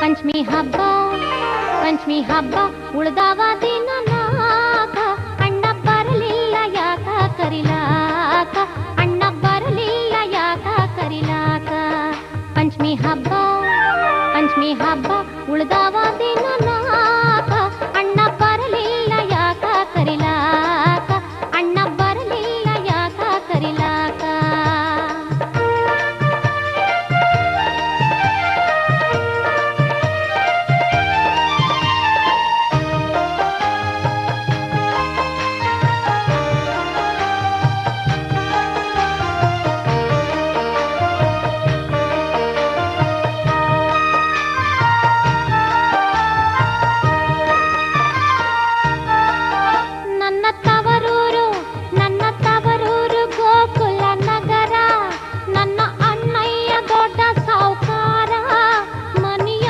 ಪಂಚಮಿ ಹಬ್ಬ ಪಂಚಮಿ ಹಬ್ಬ, ಉಳ್ದಾವ ದಿನ ನಾಕ. ಅಣ್ಣ ಬರಲಿಲ್ಲ ಯಾಕ ಕರಿಲಾಕ? ಅಣ್ಣ ಬರಲಿಲ್ಲ ಯಾಕ ಕರಿಲಾಕ? ಪಂಚಮಿ ಹಬ್ಬ ಪಂಚಮಿ ಹಬ್ಬ, ಉಳ್ದಾವ ದಿನ